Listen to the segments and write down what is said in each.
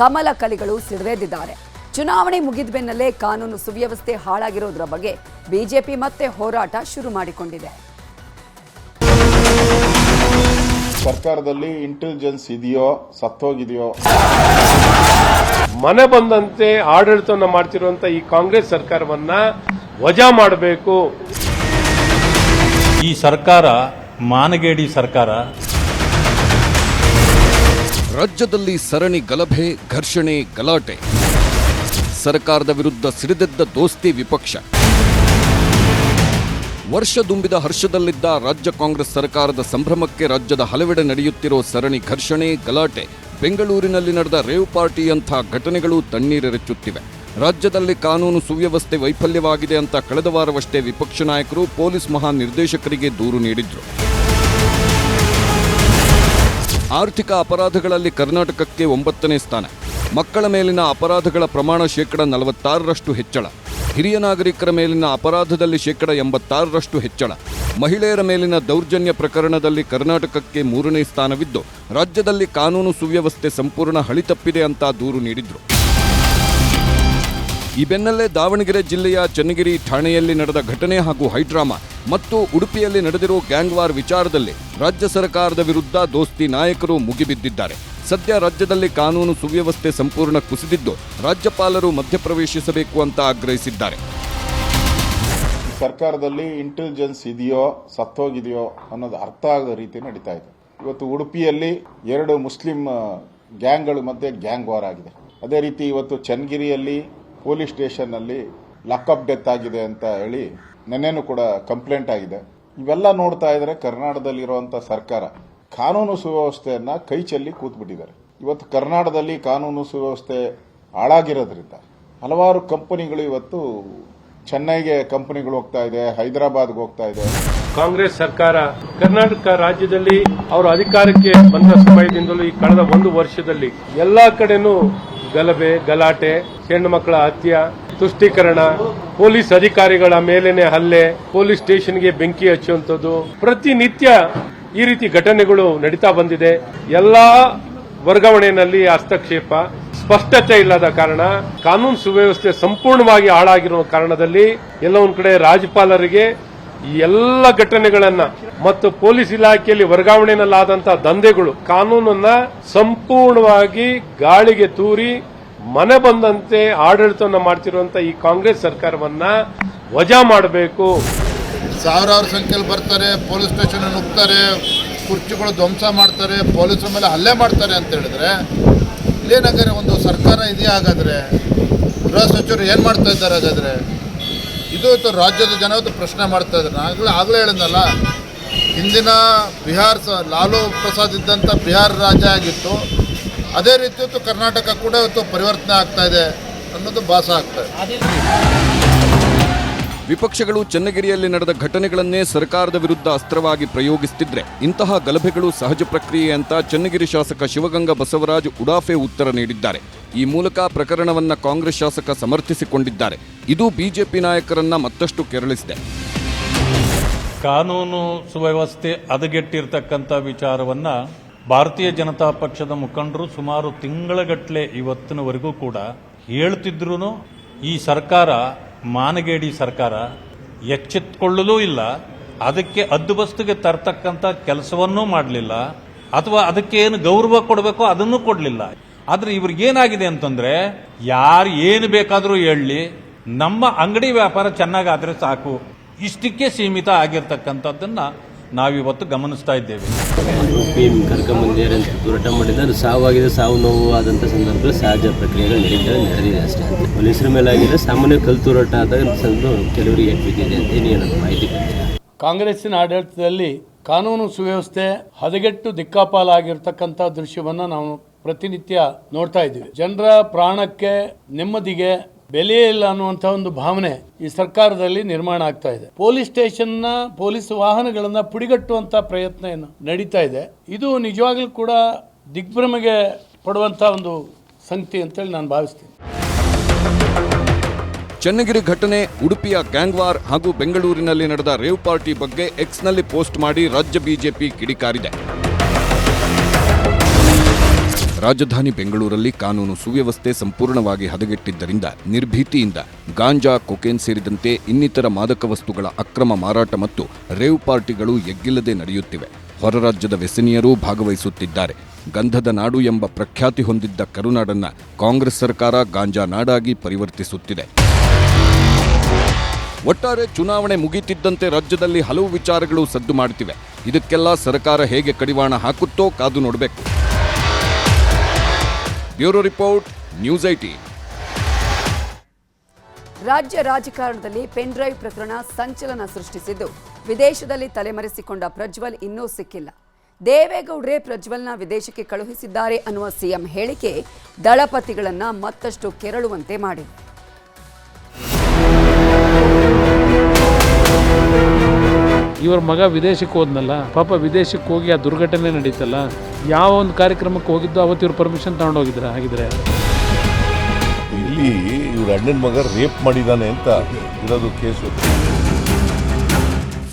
ಕಮಲ ಕಲಿಗಳು ಸಿಡಿದೆದ್ದಿದ್ದಾರೆ. ಚುನಾವಣೆ ಮುಗಿದ ಬೆನ್ನಲ್ಲೇ ಕಾನೂನು ಸುವ್ಯವಸ್ಥೆ ಹಾಳಾಗಿರೋದ್ರ ಬಗ್ಗೆ ಬಿಜೆಪಿ ಮತ್ತೆ ಹೋರಾಟ ಶುರು ಮಾಡಿಕೊಂಡಿದೆ. ಸರ್ಕಾರದಲ್ಲಿ ಇಂಟೆಲಿಜೆನ್ಸ್ ಇದೆಯೋ ಸತ್ತೋಗಿದೆಯೋ? ಮನೆ ಬಂದಂತೆ ಆಡಳಿತವನ್ನು ಮಾಡ್ತಿರುವಂತ ಈ ಕಾಂಗ್ರೆಸ್ ಸರ್ಕಾರವನ್ನ ವಜಾ ಮಾಡಬೇಕು. ಈ ಸರ್ಕಾರ ಮಾನಗೇಡಿ ಸರ್ಕಾರ ರಾಜ್ಯದಲ್ಲಿ ಸರಣಿ ಗಲಭೆ, ಘರ್ಷಣೆ, ಗಲಾಟೆ. ಸರ್ಕಾರದ ವಿರುದ್ಧ ಸಿಡಿದೆದ್ದ ದೋಸ್ತಿ ವಿಪಕ್ಷ. ವರ್ಷ ದುಂಬಿದ ಹರ್ಷದಲ್ಲಿದ್ದ ರಾಜ್ಯ ಕಾಂಗ್ರೆಸ್ ಸರ್ಕಾರದ ಸಂಭ್ರಮಕ್ಕೆ ರಾಜ್ಯದ ಹಲವೆಡೆ ನಡೆಯುತ್ತಿರೋ ಸರಣಿ ಘರ್ಷಣೆ, ಗಲಾಟೆ, ಬೆಂಗಳೂರಿನಲ್ಲಿ ನಡೆದ ರೇವ್ ಪಾರ್ಟಿಯಂಥ ಘಟನೆಗಳು ತಣ್ಣೀರೆರಚುತ್ತಿವೆ. ರಾಜ್ಯದಲ್ಲಿ ಕಾನೂನು ಸುವ್ಯವಸ್ಥೆ ವೈಫಲ್ಯವಾಗಿದೆ ಅಂತ ಕಳೆದ ವಾರವಷ್ಟೇ ವಿಪಕ್ಷ ನಾಯಕರು ಪೊಲೀಸ್ ಮಹಾನಿರ್ದೇಶಕರಿಗೆ ದೂರು ನೀಡಿದ್ರು. ಆರ್ಥಿಕ ಅಪರಾಧಗಳಲ್ಲಿ ಕರ್ನಾಟಕಕ್ಕೆ ಒಂಬತ್ತನೇ ಸ್ಥಾನ. ಮಕ್ಕಳ ಮೇಲಿನ ಅಪರಾಧಗಳ ಪ್ರಮಾಣ ಶೇಕಡ ನಲವತ್ತಾರರಷ್ಟು ಹೆಚ್ಚಳ. ಹಿರಿಯ ನಾಗರಿಕರ ಮೇಲಿನ ಅಪರಾಧದಲ್ಲಿ ಶೇಕಡ ಎಂಬತ್ತಾರರಷ್ಟು ಹೆಚ್ಚಳ. ಮಹಿಳೆಯರ ಮೇಲಿನ ದೌರ್ಜನ್ಯ ಪ್ರಕರಣದಲ್ಲಿ ಕರ್ನಾಟಕಕ್ಕೆ ಮೂರನೇ ಸ್ಥಾನವಿದ್ದು, ರಾಜ್ಯದಲ್ಲಿ ಕಾನೂನು ಸುವ್ಯವಸ್ಥೆ ಸಂಪೂರ್ಣ ಹಳಿತಪ್ಪಿದೆ ಅಂತ ದೂರು ನೀಡಿದ್ರು. ಈ ಬೆನ್ನಲ್ಲೇ ದಾವಣಗೆರೆ ಜಿಲ್ಲೆಯ ಚನ್ನಗಿರಿ ಠಾಣೆಯಲ್ಲಿ ನಡೆದ ಘಟನೆ ಹಾಗೂ ಹೈಡ್ರಾಮಾ ಮತ್ತು ಉಡುಪಿಯಲ್ಲಿ ನಡೆದಿರುವ ಗ್ಯಾಂಗ್ ವಾರ್ ವಿಚಾರದಲ್ಲಿ ರಾಜ್ಯ ಸರ್ಕಾರದ ವಿರುದ್ಧ ದೋಸ್ತಿ ನಾಯಕರು ಮುಗಿಬಿದ್ದಿದ್ದಾರೆ. ಸದ್ಯ ರಾಜ್ಯದಲ್ಲಿ ಕಾನೂನು ಸುವ್ಯವಸ್ಥೆ ಸಂಪೂರ್ಣ ಕುಸಿದಿದ್ದು, ರಾಜ್ಯಪಾಲರು ಮಧ್ಯಪ್ರವೇಶಿಸಬೇಕು ಅಂತ ಆಗ್ರಹಿಸಿದ್ದಾರೆ. ಸರ್ಕಾರದಲ್ಲಿ ಇಂಟೆಲಿಜೆನ್ಸ್ ಇದೆಯೋ, ಸತ್ತೋಗಿದೆಯೋ ಅನ್ನೋದು ಅರ್ಥ ಆಗದ ರೀತಿ ನಡೀತಾ ಇದೆ. ಇವತ್ತು ಉಡುಪಿಯಲ್ಲಿ ಎರಡು ಮುಸ್ಲಿಂ ಗ್ಯಾಂಗ್ಗಳ ಮಧ್ಯೆ ಗ್ಯಾಂಗ್ ವಾರ್ ಆಗಿದೆ. ಅದೇ ರೀತಿ ಇವತ್ತು ಚನ್ನಗಿರಿಯಲ್ಲಿ ಪೊಲೀಸ್ ಸ್ಟೇಷನ್ನಲ್ಲಿ ಲಾಕಪ್ ಡೆತ್ ಆಗಿದೆ ಅಂತ ಹೇಳಿ ನೆನ್ನೆನೂ ಕೂಡ ಕಂಪ್ಲೇಂಟ್ ಆಗಿದೆ. ಇವೆಲ್ಲ ನೋಡ್ತಾ ಇದ್ರೆ ಕರ್ನಾಟಕದಲ್ಲಿರುವಂಥ ಸರ್ಕಾರ ಕಾನೂನು ಸುವ್ಯವಸ್ಥೆಯನ್ನ ಕೈ ಚೆಲ್ಲಿ ಕೂತ್ಬಿಟ್ಟಿದ್ದಾರೆ. ಇವತ್ತು ಕರ್ನಾಟಕದಲ್ಲಿ ಕಾನೂನು ಸುವ್ಯವಸ್ಥೆ ಹಾಳಾಗಿರೋದ್ರಿಂದ ಹಲವಾರು ಕಂಪನಿಗಳು ಇವತ್ತು ಚೆನ್ನೈಗೆ ಕಂಪನಿಗಳು ಹೋಗ್ತಾ ಇದೆ, ಹೈದರಾಬಾದ್ಗೆ ಹೋಗ್ತಾ ಇದೆ. ಕಾಂಗ್ರೆಸ್ ಸರ್ಕಾರ ಕರ್ನಾಟಕ ರಾಜ್ಯದಲ್ಲಿ ಅವರ ಅಧಿಕಾರಕ್ಕೆ ಬಂದ ಸಮಯದಿಂದಲೂ ಈ ಕಳೆದ ಒಂದು ವರ್ಷದಲ್ಲಿ ಎಲ್ಲಾ ಕಡೆನೂ ಗಲಭೆ, ಗಲಾಟೆ, ಹೆಣ್ಣು ಮಕ್ಕಳ ಹತ್ಯೆ, ತುಷ್ಟೀಕರಣ, ಪೊಲೀಸ್ ಅಧಿಕಾರಿಗಳ ಮೇಲೆನೆ ಹಲ್ಲೆ, ಪೊಲೀಸ್ ಸ್ಟೇಷನ್ಗೆ ಬೆಂಕಿ ಹಚ್ಚುವಂಥದ್ದು. ಪ್ರತಿನಿತ್ಯ ಈ ರೀತಿ ಘಟನೆಗಳು ನಡೀತಾ ಬಂದಿದೆ. ಎಲ್ಲಾ ವರ್ಗಾವಣೆಯಲ್ಲಿ ಹಸ್ತಕ್ಷೇಪ ಸ್ಪಷ್ಟತೆ ಇಲ್ಲದ ಕಾರಣ, ಕಾನೂನು ಸುವ್ಯವಸ್ಥೆ ಸಂಪೂರ್ಣವಾಗಿ ಹಾಳಾಗಿರುವ ಕಾರಣದಲ್ಲಿ ಎಲ್ಲ ಒಂದ್ ಕಡೆ ರಾಜ್ಯಪಾಲರಿಗೆ ಎಲ್ಲ ಘಟನೆಗಳನ್ನ ಮತ್ತು ಪೊಲೀಸ್ ಇಲಾಖೆಯಲ್ಲಿ ವರ್ಗಾವಣೆಯಲ್ಲಾದಂತಹ ದಂಧೆಗಳು, ಕಾನೂನನ್ನ ಸಂಪೂರ್ಣವಾಗಿ ಗಾಳಿಗೆ ತೂರಿ ಮನೆ ಬಂದಂತೆ ಆಡಳಿತವನ್ನು ಮಾಡ್ತಿರುವಂತ ಈ ಕಾಂಗ್ರೆಸ್ ಸರ್ಕಾರವನ್ನ ವಜಾ ಮಾಡಬೇಕು. ಸಾವಿರಾರು ಸಂಖ್ಯೆಯಲ್ಲಿ ಬರ್ತಾರೆ, ಪೊಲೀಸ್ ಸ್ಟೇಷನ್ ನುಗ್ತಾರೆ, ಕುರ್ಚಿಗಳು ಧ್ವಂಸ ಮಾಡ್ತಾರೆ, ಪೊಲೀಸರ ಮೇಲೆ ಹಲ್ಲೆ ಮಾಡ್ತಾರೆ ಅಂತ ಹೇಳಿದ್ರೆ ಇಲ್ಲೇನಾಗ್ರೆ ಒಂದು ಸರ್ಕಾರ ಇದೆಯಾ ಹಾಗಾದ್ರೆ? ಗೃಹ ಸಚಿವರು ಏನು ಮಾಡ್ತಾ ಇದ್ದಾರೆ ಹಾಗಾದ್ರೆ? ಇದು ರಾಜ್ಯದ ಜನ ಪ್ರಶ್ನೆ ಮಾಡ್ತಾ ಇದ್ದಾರೆ. ಆಗಲೇ ಆಗಲೇ ಹೇಳಿದ್ನಲ್ಲ ಹಿಂದಿನ ಬಿಹಾರ್ ಸ ಲಾಲು ಪ್ರಸಾದ್ ಇದ್ದಂಥ ಬಿಹಾರ ರಾಜ್ಯ ಆಗಿತ್ತು. ಅದೇ ರೀತಿ ಇವತ್ತು ಕರ್ನಾಟಕ ಕೂಡ ಇವತ್ತು ಪರಿವರ್ತನೆ ಆಗ್ತಾ ಇದೆ ಅನ್ನೋದು ಭಾಸ ಆಗ್ತಾ ಇದೆ. ವಿಪಕ್ಷಗಳು ಚನ್ನಗಿರಿಯಲ್ಲಿ ನಡೆದ ಘಟನೆಗಳನ್ನೇ ಸರ್ಕಾರದ ವಿರುದ್ಧ ಅಸ್ತ್ರವಾಗಿ ಪ್ರಯೋಗಿಸುತ್ತಿದ್ರೆ ಇಂತಹ ಗಲಭೆಗಳು ಸಹಜ ಪ್ರಕ್ರಿಯೆ ಅಂತ ಚನ್ನಗಿರಿ ಶಾಸಕ ಶಿವಗಂಗಾ ಬಸವರಾಜ್ ಉಡಾಫೆ ಉತ್ತರ ನೀಡಿದ್ದಾರೆ. ಈ ಮೂಲಕ ಪ್ರಕರಣವನ್ನು ಕಾಂಗ್ರೆಸ್ ಶಾಸಕ ಸಮರ್ಥಿಸಿಕೊಂಡಿದ್ದಾರೆ. ಇದು ಬಿಜೆಪಿ ನಾಯಕರನ್ನ ಮತ್ತಷ್ಟು ಕೆರಳಿಸಿದೆ. ಕಾನೂನು ಸುವ್ಯವಸ್ಥೆ ಹದಗೆಟ್ಟಿರ್ತಕ್ಕಂಥ ವಿಚಾರವನ್ನ ಭಾರತೀಯ ಜನತಾ ಪಕ್ಷದ ಮುಖಂಡರು ಸುಮಾರು ತಿಂಗಳಗಟ್ಟಲೆ ಇವತ್ತಿನವರೆಗೂ ಕೂಡ ಹೇಳ್ತಿದ್ರು ಈ ಸರ್ಕಾರ, ಮಾನಗೇಡಿ ಸರ್ಕಾರ ಎಚ್ಚೆತ್ಕೊಳ್ಳಲೂ ಇಲ್ಲ. ಅದಕ್ಕೆ ಹದ್ದುಬಸ್ತಿಗೆ ತರ್ತಕ್ಕಂಥ ಕೆಲಸವನ್ನೂ ಮಾಡಲಿಲ್ಲ. ಅಥವಾ ಅದಕ್ಕೆ ಏನು ಗೌರವ ಕೊಡಬೇಕೋ ಅದನ್ನು ಕೊಡಲಿಲ್ಲ. ಆದ್ರೆ ಇವ್ರಿಗೇನಾಗಿದೆ ಅಂತಂದ್ರೆ ಯಾರು ಏನು ಬೇಕಾದರೂ ಹೇಳಲಿ ನಮ್ಮ ಅಂಗಡಿ ವ್ಯಾಪಾರ ಚೆನ್ನಾಗಾದ್ರೆ ಸಾಕು. ಇಷ್ಟಕ್ಕೆ ಸೀಮಿತ ಆಗಿರ್ತಕ್ಕಂಥದ್ದನ್ನ ನಾವಿವತ್ತು ಗಮನಿಸ್ತಾ ಇದ್ದೇವೆ. ಕರ್ಕೊಂಬಂದಿದ್ದಾರೆ ಅಂತ ಹೋರಾಟ ಮಾಡಿದ್ದಾರೆ ಸಾವಾಗಿದೆ ಸಾವು ನೋವು ಆದಂಥ ಸಂದರ್ಭದಲ್ಲಿ ಸಹಜ ಪ್ರಕ್ರಿಯೆಗಳು ನಡೀತವೆ ನಡೆದಿದೆ ಅಷ್ಟೇ ಅಂತ. ಪೊಲೀಸರ ಮೇಲೆ ಆಗಿದೆ ಸಾಮಾನ್ಯ ಕಲ್ತೂರಾಟ ಆದಾಗ ಸಂದರ್ಭ ಕೆಲವರಿಗೆ ಏಟ್ ಬಿದ್ದಿದೆ ಅಂತ ಏನು ಮಾಹಿತಿ ಕಾಂಗ್ರೆಸ್ಸಿನ ಆಡಳಿತದಲ್ಲಿ ಕಾನೂನು ಸುವ್ಯವಸ್ಥೆ ಹದಗೆಟ್ಟು ದಿಕ್ಕಾಪಾಲಾಗಿರ್ತಕ್ಕಂಥ ದೃಶ್ಯವನ್ನ ನಾವು ಪ್ರತಿನಿತ್ಯ ನೋಡ್ತಾ ಇದ್ದೀವಿ. ಜನರ ಪ್ರಾಣಕ್ಕೆ ನೆಮ್ಮದಿಗೆ ಬೆಲೆಯೇ ಇಲ್ಲ ಅನ್ನುವಂಥ ಒಂದು ಭಾವನೆ ಈ ಸರ್ಕಾರದಲ್ಲಿ ನಿರ್ಮಾಣ ಆಗ್ತಾ ಇದೆ. ಪೊಲೀಸ್ ಸ್ಟೇಷನ್ನ ಪೊಲೀಸ್ ವಾಹನಗಳನ್ನ ಪುಡಿಗಟ್ಟುವಂತ ಪ್ರಯತ್ನ ಏನು ನಡೀತಾ ಇದೆ. ಇದು ನಿಜವಾಗ್ಲೂ ಕೂಡ ದಿಗ್ಭ್ರಮೆಗೆ ಪಡುವಂತ ಒಂದು ಸಂಗತಿ ಅಂತೇಳಿ ನಾನು ಭಾವಿಸ್ತೀನಿ. ಚನ್ನಗಿರಿ ಘಟನೆ, ಉಡುಪಿಯ ಗ್ಯಾಂಗ್ವಾರ್ ಹಾಗೂ ಬೆಂಗಳೂರಿನಲ್ಲಿ ನಡೆದ ರೇವ್ ಪಾರ್ಟಿ ಬಗ್ಗೆ ಎಕ್ಸ್ನಲ್ಲಿ ಪೋಸ್ಟ್ ಮಾಡಿ ರಾಜ್ಯ ಬಿಜೆಪಿ ಕಿಡಿಕಾರಿದೆ. ರಾಜಧಾನಿ ಬೆಂಗಳೂರಲ್ಲಿ ಕಾನೂನು ಸುವ್ಯವಸ್ಥೆ ಸಂಪೂರ್ಣವಾಗಿ ಹದಗೆಟ್ಟಿದ್ದರಿಂದ ನಿರ್ಭೀತಿಯಿಂದ ಗಾಂಜಾ, ಕೊಕೇನ್ ಸೇರಿದಂತೆ ಇನ್ನಿತರ ಮಾದಕ ವಸ್ತುಗಳ ಅಕ್ರಮ ಮಾರಾಟ ಮತ್ತು ರೇವ್ ಪಾರ್ಟಿಗಳು ಎಗ್ಗಿಲ್ಲದೆ ನಡೆಯುತ್ತಿವೆ. ಹೊರರಾಜ್ಯದ ವ್ಯಸನಿಯರೂ ಭಾಗವಹಿಸುತ್ತಿದ್ದಾರೆ. ಗಂಧದ ನಾಡು ಎಂಬ ಪ್ರಖ್ಯಾತಿ ಹೊಂದಿದ್ದ ಕರುನಾಡನ್ನ ಕಾಂಗ್ರೆಸ್ ಸರ್ಕಾರ ಗಾಂಜಾ ನಾಡಾಗಿ ಪರಿವರ್ತಿಸುತ್ತಿದೆ. ಒಟ್ಟಾರೆ ಚುನಾವಣೆ ಮುಗಿತಿದ್ದಂತೆ ರಾಜ್ಯದಲ್ಲಿ ಹಲವು ವಿಚಾರಗಳು ಸದ್ದು ಮಾಡುತ್ತಿವೆ ಇದಕ್ಕೆಲ್ಲ ಸರ್ಕಾರ ಹೇಗೆ ಕಡಿವಾಣ ಹಾಕುತ್ತೋ ಕಾದು ನೋಡಬೇಕು. ಬ್ಯೂರೋ ರಿಪೋರ್ಟ್ ನ್ಯೂಸ್ ಐಟಿ ರಾಜ್ಯ ರಾಜಕಾರಣದಲ್ಲಿ ಪೆನ್ ಡ್ರೈವ್ ಪ್ರಕರಣ ಸಂಚಲನ ಸೃಷ್ಟಿಸಿದ್ದು ವಿದೇಶದಲ್ಲಿ ತಲೆಮರೆಸಿಕೊಂಡ ಪ್ರಜ್ವಲ್ ಇನ್ನೂ ಸಿಕ್ಕಿಲ್ಲ. ದೇವೇಗೌಡ್ರೆ ಪ್ರಜ್ವಲ್ನ ವಿದೇಶಕ್ಕೆ ಕಳುಹಿಸಿದ್ದಾರೆ ಅನ್ನುವ ಸಿಎಂ ಹೇಳಿಕೆ ದಳಪತಿಗಳನ್ನ ಮತ್ತಷ್ಟು ಕೆರಳುವಂತೆ ಮಾಡಿದೆ. ಇವರ ಮಗ ವಿದೇಶಕ್ಕೆ ಹೋದ್ನಲ್ಲ ಪಾಪ ವಿದೇಶಕ್ಕೆ ಹೋಗಿ ಆ ದುರ್ಘಟನೆ ನಡೀತಲ್ಲ? ಯಾವ ಒಂದು ಕಾರ್ಯಕ್ರಮಕ್ಕೆ ಹೋಗಿದ್ದು ಅವತ್ತು ಇವ್ರು ಪರ್ಮಿಷನ್ ತಗೊಂಡೋಗಿದ್ರ ಹಾಗಿದ್ರೆ ಇಲ್ಲಿ ಇವ್ರ ಅಣ್ಣನ ಮಗ ರೇಪ್ ಮಾಡಿದಾನೆ ಅಂತ ಇರೋದು ಕೇಸು.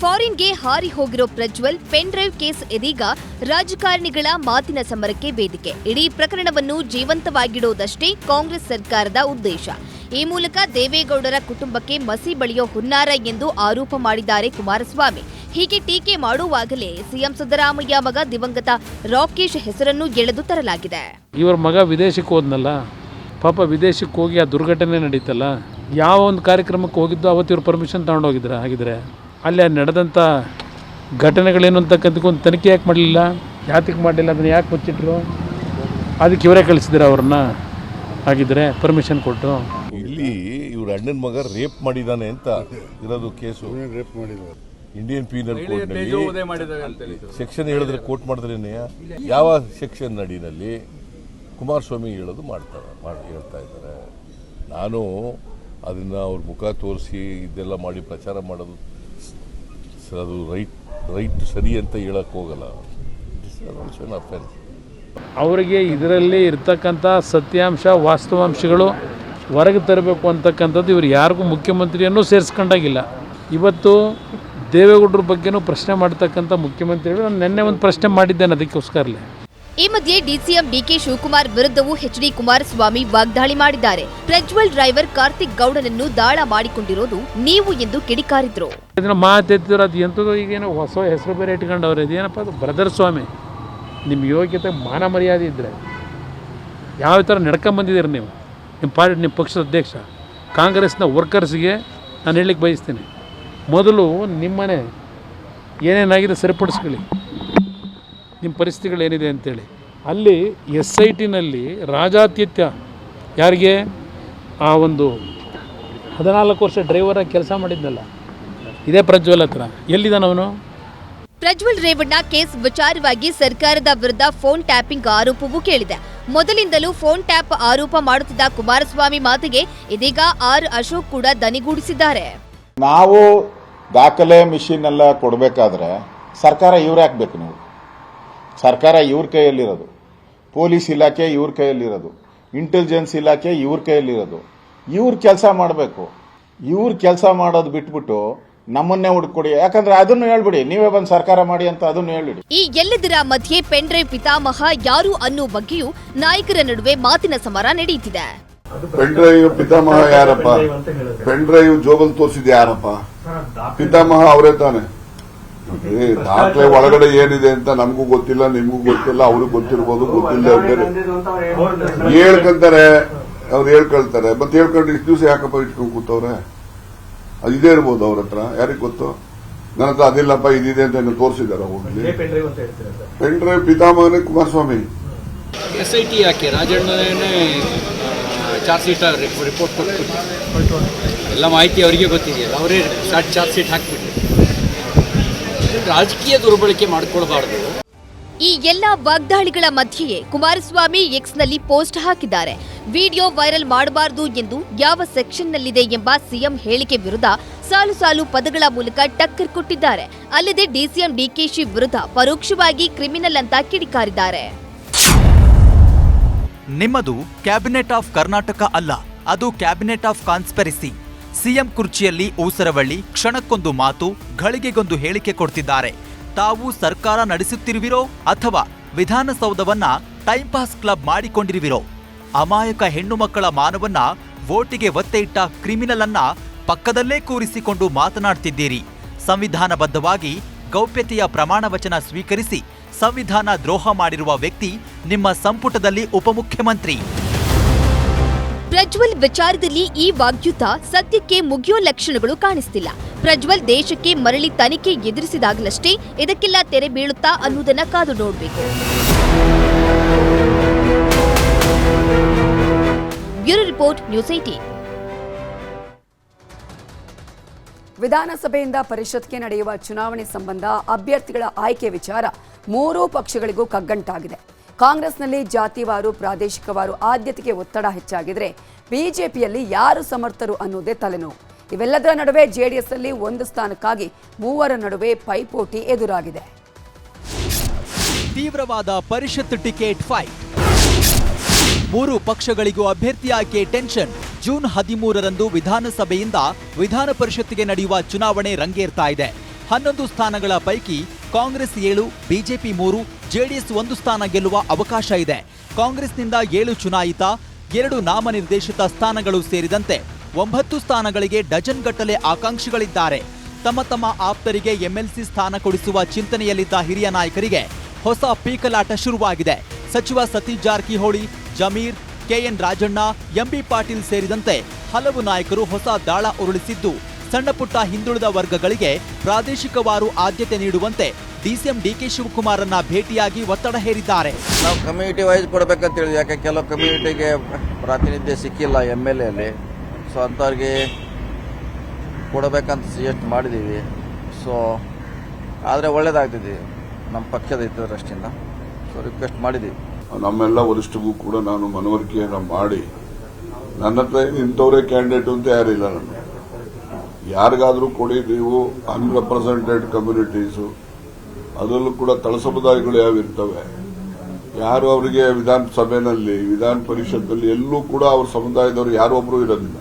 ಫಾರಿನ್ಗೆ ಹಾರಿ ಹೋಗಿರೋ ಪ್ರಜ್ವಲ್ ಪೆನ್ ಡ್ರೈವ್ ಕೇಸ್ ಇದೀಗ ರಾಜಕಾರಣಿಗಳ ಮಾತಿನ ಸಮರಕ್ಕೆ ವೇದಿಕೆ. ಇಡೀ ಪ್ರಕರಣವನ್ನು ಜೀವಂತವಾಗಿಡೋದಷ್ಟೇ ಕಾಂಗ್ರೆಸ್ ಸರ್ಕಾರದ ಉದ್ದೇಶ. ಈ ಮೂಲಕ ದೇವೇಗೌಡರ ಕುಟುಂಬಕ್ಕೆ ಮಸಿ ಬಳಿಯೋ ಹುನ್ನಾರ ಎಂದು ಆರೋಪ ಮಾಡಿದ್ದಾರೆ ಕುಮಾರಸ್ವಾಮಿ. ಹೀಗೆ ಟೀಕೆ ಮಾಡುವಾಗಲೇ ಸಿಎಂ ಸಿದ್ದರಾಮಯ್ಯ ಮಗ ದಿವಂಗತ ರಾಕೇಶ್ ಹೆಸರನ್ನು ಎಳೆದು ತರಲಾಗಿದೆ. ಇವ್ರ ಮಗ ವಿದೇಶಕ್ಕೆ ಹೋದ್ನಲ್ಲ? ಪಾಪ ವಿದೇಶಕ್ಕೆ ಹೋಗಿ ಆ ದುರ್ಘಟನೆ ನಡೀತಲ್ಲ? ಯಾವ ಒಂದು ಕಾರ್ಯಕ್ರಮಕ್ಕೆ ಹೋಗಿದ್ದು ಅವತ್ತು ಇವರು ಪರ್ಮಿಷನ್ ಹೋಗಿದ್ರು ಹಾಗಿದ್ರೆ ಅಲ್ಲಿ ನಡೆದಂಥ ಘಟನೆಗಳೇನು ಅಂತಕ್ಕಂಥಕ್ಕೊಂದು ತನಿಖೆ ಯಾಕೆ ಮಾಡಲಿಲ್ಲ? ಯಾತಕ್ಕೆ ಮಾಡಲಿಲ್ಲ? ಅದನ್ನು ಯಾಕೆ ಮುಚ್ಚಿಟ್ರು? ಅದಕ್ಕೆ ಇವರೇ ಕಳಿಸಿದ್ರೆ ಅವ್ರನ್ನ? ಹಾಗಿದ್ರೆ ಪರ್ಮಿಷನ್ ಕೊಟ್ಟು? ಇಲ್ಲಿ ಇವ್ರ ಅಣ್ಣನ ಮಗ ರೇಪ್ ಮಾಡಿದಾನೆ ಅಂತ ಇರೋದು ಕೇಸು ರೇಪ್ ಮಾಡಿದ್ರು? ಇಂಡಿಯನ್ ಪೀನಲ್ ಕೋಡ್ನಲ್ಲಿ ಸೆಕ್ಷನ್ ಹೇಳಿದ್ರೆ. ಕೋರ್ಟ್ ಮಾಡಿದ್ರೇನೆ ಯಾವ ಸೆಕ್ಷನ್ ನಡಿನಲ್ಲಿ ಕುಮಾರಸ್ವಾಮಿ ಹೇಳೋದು ಮಾಡ್ತಾರೆ ಮಾಡಿ ಹೇಳ್ತಾ ಇದ್ದಾರೆ. ನಾನು ಅದನ್ನು ಅವ್ರ ಮುಖ ತೋರಿಸಿ ಇದೆಲ್ಲ ಮಾಡಿ ಪ್ರಚಾರ ಮಾಡೋದು ಅದು ರೈಟ್ ರೈಟ್ ಸರಿ ಅಂತ ಹೇಳಕ್ಕೆ ಹೋಗಲ್ಲ. ಅಫೆನ್ಸ್ ಅವರಿಗೆ ಇದರಲ್ಲಿ ಇರ್ತಕ್ಕಂಥ ಸತ್ಯಾಂಶ ವಾಸ್ತವಾಂಶಗಳು ಹೊರಗೆ ತರಬೇಕು ಅಂತಕ್ಕಂಥದ್ದು ಇವರು ಯಾರಿಗೂ ಮುಖ್ಯಮಂತ್ರಿಯನ್ನು ಸೇರಿಸ್ಕೊಂಡಾಗಿಲ್ಲ. ಇವತ್ತು ದೇವೇಗೌಡರ ಬಗ್ಗೆನೂ ಪ್ರಶ್ನೆ ಮಾಡ್ತಕ್ಕಂಥ ಮುಖ್ಯಮಂತ್ರಿಗಳು ನಾನು ನಿನ್ನೆ ಒಂದು ಪ್ರಶ್ನೆ ಮಾಡಿದ್ದೇನೆ ಅದಕ್ಕೋಸ್ಕರಲೇ. ಈ ಮಧ್ಯೆ ಡಿಸಿಎಂ ಡಿಕೆ ಶಿವಕುಮಾರ್ ವಿರುದ್ಧವೂ ಎಚ್ಡಿ ಕುಮಾರಸ್ವಾಮಿ ವಾಗ್ದಾಳಿ ಮಾಡಿದ್ದಾರೆ. ಪ್ರಜ್ವಲ್ ಡ್ರೈವರ್ ಕಾರ್ತಿಕ್ ಗೌಡನನ್ನು ದಾಳ ಮಾಡಿಕೊಂಡಿರೋದು ನೀವು ಎಂದು ಕಿಡಿಕಾರಿದ್ರು. ಮಾತೆತ್ತಿದ್ರು ಅದು ಎಂಥದ್ದು ಈಗೇನೋ ಹೊಸ ಹೆಸರು ಬೇರೆ ಇಟ್ಕೊಂಡವ್ರೆ ಇದೇನಪ್ಪ ಅದು ಬ್ರದರ್ ಸ್ವಾಮಿ. ನಿಮ್ಮ ಯೋಗ್ಯತೆ ಮಾನ ಮರ್ಯಾದೆ ಇದ್ದರೆ ಯಾವ ಥರ ನಡ್ಕೊಂಬಂದಿದ್ದೀರಿ ನೀವು? ನಿಮ್ಮ ಪಾರ್ಟಿ ನಿಮ್ಮ ಪಕ್ಷದ ಅಧ್ಯಕ್ಷ. ಕಾಂಗ್ರೆಸ್ನ ವರ್ಕರ್ಸ್ಗೆ ನಾನು ಹೇಳಲಿಕ್ಕೆ ಬಯಸ್ತೀನಿ. ಮೊದಲು ನಿಮ್ಮನೆ ಏನೇನಾಗಿದೆ ಸರಿಪಡಿಸ್ಕೊಳ್ಳಿ. ನಿಮ್ಮ ಪರಿಸ್ಥಿತಿಗಳು ಏನಿದೆ ಅಂತೇಳಿ. ಅಲ್ಲಿ ಎಸ್ ಐ ಟಿನಲ್ಲಿ ರಾಜಾತಿಥ್ಯ ಯಾರಿಗೆ? ಆ ಒಂದು ಹದಿನಾಲ್ಕು ವರ್ಷ ಡ್ರೈವರಾಗಿ ಕೆಲಸ ಮಾಡಿದ್ನಲ್ಲ. ಇದೇ ಪ್ರಜ್ವಲ್ ಹತ್ರ. ಎಲ್ಲಿದ್ದಾನವನು ಪ್ರಜ್ವಲ್ ರೇವಣ್ಣ ಕೇಸ್ ವಿಚಾರವಾಗಿ ಸರ್ಕಾರದ ವಿರುದ್ಧ ಫೋನ್ ಟ್ಯಾಪಿಂಗ್ ಆರೋಪವೂ ಕೇಳಿದೆ. ಮೊದಲಿಂದಲೂ ಫೋನ್ ಟ್ಯಾಪ್ ಆರೋಪ ಮಾಡುತ್ತಿದ್ದ ಕುಮಾರಸ್ವಾಮಿ ಮಾತಿಗೆ ಇದೀಗ ಆರ್ ಅಶೋಕ್ ಕೂಡ ದನಿಗೂಡಿಸಿದ್ದಾರೆ. ನಾವು ದಾಖಲೆ ಮಿಷಿನ್ ಎಲ್ಲ ಕೊಡಬೇಕಾದ್ರೆ ಸರ್ಕಾರ ಇವ್ರು ಹಾಕ್ಬೇಕು ನೀವು? ಸರ್ಕಾರ ಇವ್ರ ಕೈಯಲ್ಲಿರೋದು. ಪೊಲೀಸ್ ಇಲಾಖೆ ಇವ್ರ ಕೈಯಲ್ಲಿರೋದು. ಇಂಟೆಲಿಜೆನ್ಸ್ ಇಲಾಖೆ ಇವ್ರ ಕೈಯಲ್ಲಿರೋದು. ಇವ್ರ ಕೆಲಸ ಮಾಡಬೇಕು. ಇವ್ರ ಕೆಲಸ ಮಾಡೋದು ಬಿಟ್ಬಿಟ್ಟು ನಮ್ಮನ್ನೇ ಹುಡ್ಕೊಡಿ. ಯಾಕಂದ್ರೆ ಅದನ್ನು ಹೇಳ್ಬಿಡಿ. ನೀವೇ ಬಂದು ಸರ್ಕಾರ ಮಾಡಿ ಅಂತ ಅದನ್ನು ಹೇಳ್ಬಿಡಿ. ಈ ಎಲ್ಲದರ ಮಧ್ಯೆ ಪೆಂಡ್ರೆ ಪಿತಾಮಹ ಯಾರು ಅನ್ನೋ ಬಗ್ಗೆಯೂ ನಾಯಕರ ನಡುವೆ ಮಾತಿನ ಸಮರ ನಡೆಯುತ್ತಿದೆ ಪೆನ್ ಡ್ರೈವ್ ಪಿತಾಮಹ ಯಾರಪ್ಪ? ಪೆನ್ ಡ್ರೈವ್ ಜೋಬಲ್ ತೋರಿಸಿದ ಯಾರಪ್ಪ? ಪಿತಾಮಹ ಅವರೇ ತಾನೆ. ಏ, ದಾಖಲೆ ಒಳಗಡೆ ಏನಿದೆ ಅಂತ ನಮಗೂ ಗೊತ್ತಿಲ್ಲ ನಿಮಗೂ ಗೊತ್ತಿಲ್ಲ ಅವ್ರಿಗೂ ಗೊತ್ತಿರ್ಬೋದು ಗೊತ್ತಿಲ್ಲ ಹೇಳ್ಕೊಂತಾರೆ ಅವ್ರು ಹೇಳ್ಕೊಳ್ತಾರೆ. ಮತ್ತೆ ಹೇಳ್ಕೊಂಡು ಇಷ್ಟು ದಿವಸ ಯಾಕಪ್ಪ ಇಟ್ಕೊಂಡು ಕೂತವ್ರೆ? ಅದು ಇದೇ ಇರ್ಬೋದು ಅವ್ರ ಹತ್ರ ಯಾರಿಗ್ ಗೊತ್ತು? ನನ್ನ ಹತ್ರ ಅದಿಲ್ಲಪ್ಪ ಇದಿದೆ ಅಂತ ಏನೋ ತೋರಿಸಿದಾರ ಹೋಗ್ಲಿ ಪೆನ್ ಡ್ರೈವ್ ಪಿತಾಮಹನೇ ಕುಮಾರಸ್ವಾಮಿ. ಎಸ್ ಐ ಟಿ ಯಾಕೆ? ರಾಜಣ್ಣನೇ ಚಾರ್ಜ್ ಶೀಟ್ ರಿಪೋರ್ಟ್ ಕೊಟ್ಟು ಎಲ್ಲ ಮಾಹಿತಿ ಅವರಿಗೆ ಗೊತ್ತಿದೆಯಲ್ಲ, ಅವರೇ ಚಾರ್ಜ್ ಶೀಟ್ ಹಾಕ್ಬಿಟ್ರು. ರಾಜಕೀಯ ದುರ್ಬಳಕೆ ಮಾಡ್ಕೊಳ್ಬಾರ್ದು. ಈ ಎಲ್ಲ ವಾಗ್ದಾಳಿಗಳ ಮಧ್ಯೆಯೇ ಕುಮಾರಸ್ವಾಮಿ ಎಕ್ಸ್ನಲ್ಲಿ ಪೋಸ್ಟ್ ಹಾಕಿದ್ದಾರೆ. ವಿಡಿಯೋ ವೈರಲ್ ಮಾಡಬಾರದು ಎಂದು ಯಾವ ಸೆಕ್ಷನ್ನಲ್ಲಿದೆ ಎಂಬ ಸಿಎಂ ಹೇಳಿಕೆ ವಿರುದ್ಧ ಸಾಲು ಸಾಲು ಪದಗಳ ಮೂಲಕ ಟಕ್ಕರ್ ಕೊಟ್ಟಿದ್ದಾರೆ. ಅಲ್ಲದೆ ಡಿಸಿಎಂ ಡಿಕೆಶಿ ವಿರುದ್ಧ ಪರೋಕ್ಷವಾಗಿ ಕ್ರಿಮಿನಲ್ ಅಂತ ಕಿಡಿಕಾರಿದ್ದಾರೆ. ನಿಮ್ಮದು ಕ್ಯಾಬಿನೆಟ್ ಆಫ್ ಕರ್ನಾಟಕ ಅಲ್ಲ, ಅದು ಕ್ಯಾಬಿನೆಟ್ ಆಫ್ ಕಾನ್ಸ್ಪೆರಿಸಿ. ಸಿಎಂ ಕುರ್ಚಿಯಲ್ಲಿ ಊಸರವಳ್ಳಿ ಕ್ಷಣಕ್ಕೊಂದು ಮಾತು, ಘಳಿಗೆಗೊಂದು ಹೇಳಿಕೆ ಕೊಡ್ತಿದ್ದಾರೆ. ತಾವು ಸರ್ಕಾರ ನಡೆಸುತ್ತಿರುವಿರೋ ಅಥವಾ ವಿಧಾನಸೌಧವನ್ನ ಟೈಮ್ ಪಾಸ್ ಕ್ಲಬ್ ಮಾಡಿಕೊಂಡಿರುವಿರೋ? ಅಮಾಯಕ ಹೆಣ್ಣು ಮಕ್ಕಳ ಮಾನವನ್ನ ವೋಟಿಗೆ ಒತ್ತೆ ಇಟ್ಟ ಕ್ರಿಮಿನಲ್ ಅನ್ನ ಪಕ್ಕದಲ್ಲೇ ಕೂರಿಸಿಕೊಂಡು ಮಾತನಾಡ್ತಿದ್ದೀರಿ. ಸಂವಿಧಾನಬದ್ಧವಾಗಿ ಗೌಪ್ಯತೆಯ ಪ್ರಮಾಣ ವಚನ ಸ್ವೀಕರಿಸಿ ಸಂವಿಧಾನ ದ್ರೋಹ ಮಾಡಿರುವ ವ್ಯಕ್ತಿ ನಿಮ್ಮ ಸಂಪುಟದಲ್ಲಿ ಉಪಮುಖ್ಯಮಂತ್ರಿ. ಪ್ರಜ್ವಲ್ ವಿಚಾರದಲ್ಲಿ ಈ ವಾಗ್ಯುತ ಸದ್ಯಕ್ಕೆ ಮುಗಿಯೋ ಲಕ್ಷಣಗಳು ಕಾಣಿಸ್ತಿಲ್ಲ. ಪ್ರಜ್ವಲ್ ದೇಶಕ್ಕೆ ಮರಳಿ ತನಿಖೆ ಎದುರಿಸಿದಾಗಲಷ್ಟೇ ಇದಕ್ಕೆಲ್ಲ ತೆರೆ ಬೀಳುತ್ತಾ ಅನ್ನೋದನ್ನ ಕಾದು ನೋಡಬೇಕು. ಬ್ಯೂರೋ ರಿಪೋರ್ಟ್ ನ್ಯೂಸ್ ಏಟೀನ್ ವಿಧಾನಸಭೆಯಿಂದ ಪರಿಷತ್ಗೆ ನಡೆಯುವ ಚುನಾವಣೆ ಸಂಬಂಧ ಅಭ್ಯರ್ಥಿಗಳ ಆಯ್ಕೆ ವಿಚಾರ. ಮೂರೂ ಪಕ್ಷಗಳಿಗೂ ಕಗ್ಗಂಟಾಗಿದೆ. ಕಾಂಗ್ರೆಸ್ನಲ್ಲಿ ಜಾತಿವಾರು, ಪ್ರಾದೇಶಿಕವಾರು ಆದ್ಯತೆಗೆ ಒತ್ತಡ ಹೆಚ್ಚಾಗಿದ್ರೆ ಬಿಜೆಪಿಯಲ್ಲಿ ಯಾರು ಸಮರ್ಥರು ಅನ್ನೋದೇ ತಲೆನೋವು. ಇವೆಲ್ಲದರ ನಡುವೆ ಜೆಡಿಎಸ್ನಲ್ಲಿ ಒಂದು ಸ್ಥಾನಕ್ಕಾಗಿ ಮೂವರ ನಡುವೆ ಪೈಪೋಟಿ ಎದುರಾಗಿದೆ. ತೀವ್ರವಾದ ಪರಿಷತ್ ಟಿಕೆಟ್ ಫೈಟ್. ಮೂರು ಪಕ್ಷಗಳಿಗೂ ಅಭ್ಯರ್ಥಿ ಆಯ್ಕೆ ಟೆನ್ಷನ್. ಜೂನ್ ಹದಿಮೂರರಂದು ವಿಧಾನಸಭೆಯಿಂದ ವಿಧಾನ ಪರಿಷತ್ತಿಗೆ ನಡೆಯುವ ಚುನಾವಣೆ ರಂಗೇರ್ತಾ ಇದೆ. ಹನ್ನೊಂದು ಸ್ಥಾನಗಳ ಪೈಕಿ ಕಾಂಗ್ರೆಸ್ ಏಳು, ಬಿಜೆಪಿ ಮೂರು, ಜೆಡಿಎಸ್ ಒಂದು ಸ್ಥಾನ ಗೆಲ್ಲುವ ಅವಕಾಶ ಇದೆ. ಕಾಂಗ್ರೆಸ್ನಿಂದ ಏಳು ಚುನಾಯಿತ, ಎರಡು ನಾಮನಿರ್ದೇಶಿತ ಸ್ಥಾನಗಳು ಸೇರಿದಂತೆ ಒಂಬತ್ತು ಸ್ಥಾನಗಳಿಗೆ ಡಜನ್ ಗಟ್ಟಲೆ ಆಕಾಂಕ್ಷಿಗಳಿದ್ದಾರೆ. ತಮ್ಮ ತಮ್ಮ ಆಪ್ತರಿಗೆ ಎಂಎಲ್ಸಿ ಸ್ಥಾನ ಕೊಡಿಸುವ ಚಿಂತನೆಯಲ್ಲಿದ್ದ ಹಿರಿಯ ನಾಯಕರಿಗೆ ಹೊಸ ಪೀಕಲಾಟ ಶುರುವಾಗಿದೆ. ಸಚಿವ Satish Jarkiholi, Zameer, K N Rajanna, M B Patil ಸೇರಿದಂತೆ ಹಲವು ನಾಯಕರು ಹೊಸ ದಾಳ ಉರುಳಿಸಿದ್ದು ಸಣ್ಣಪುಟ್ಟ ಹಿಂದುಳಿದ ವರ್ಗಗಳಿಗೆ ಪ್ರಾದೇಶಿಕವಾರು ಆದ್ಯತೆ ನೀಡುವಂತೆ ಡಿಸಿಎಂ ಡಿಕೆ ಶಿವಕುಮಾರನ್ನ ಭೇಟಿಯಾಗಿ ಒತ್ತಡ ಹೇರಿದ್ದಾರೆ. ನಾವು ಕಮ್ಯುನಿಟಿ ವೈಸ್ ಕೊಡಬೇಕಂತ ಹೇಳಿದ್ವಿ. ಯಾಕೆ ಕೆಲವು ಕಮ್ಯುನಿಟಿಗೆ ಪ್ರಾತಿನಿಧ್ಯ ಸಿಕ್ಕಿಲ್ಲ ಎಂ ಎಲ್ ಎಲ್ಲಿ ಸೊ ಅಂಥವ್ರಿಗೆ ಕೊಡಬೇಕಂತ ಸಜೆಸ್ಟ್ ಮಾಡಿದ್ದೀವಿ. ಸೊ ಆದರೆ ಒಳ್ಳೇದಾಗ್ತಿದೆ. ನಮ್ಮ ಪಕ್ಷದ ಹಿತದೃಷ್ಟಿಯಿಂದ. ಸೊ ರಿಕ್ವೆಸ್ಟ್ ಮಾಡಿದ್ದೀವಿ. ನಮ್ಮೆಲ್ಲ ವರಿಷ್ಠಗೂ ಕೂಡ ನಾನು ಮನವರಿಕೆಯನ್ನು ಮಾಡಿ ನನ್ನ ಹತ್ರ ಏನು ಇಂಥವರೇ ಕ್ಯಾಂಡಿಡೇಟ್ ಅಂತ ಯಾರಿಲ್ಲ ನಾನು ಯಾರಿಗಾದರೂ ಕೊಡಿ, ನೀವು ಅನ್ರೆಪ್ರೆಸೆಂಟೆಡ್ ಕಮ್ಯುನಿಟೀಸು ಅದರಲ್ಲೂ ಕೂಡ ತಳ ಸಮುದಾಯಗಳು ಯಾವ ಇರ್ತವೆ ಯಾರು ಅವರಿಗೆ ವಿಧಾನಸಭೆಯಲ್ಲಿ ವಿಧಾನ ಪರಿಷತ್ನಲ್ಲಿ, ಎಲ್ಲೂ ಕೂಡ ಅವ್ರ ಸಮುದಾಯದವರು ಯಾರೊಬ್ಬರು ಇರೋದಿಲ್ಲ.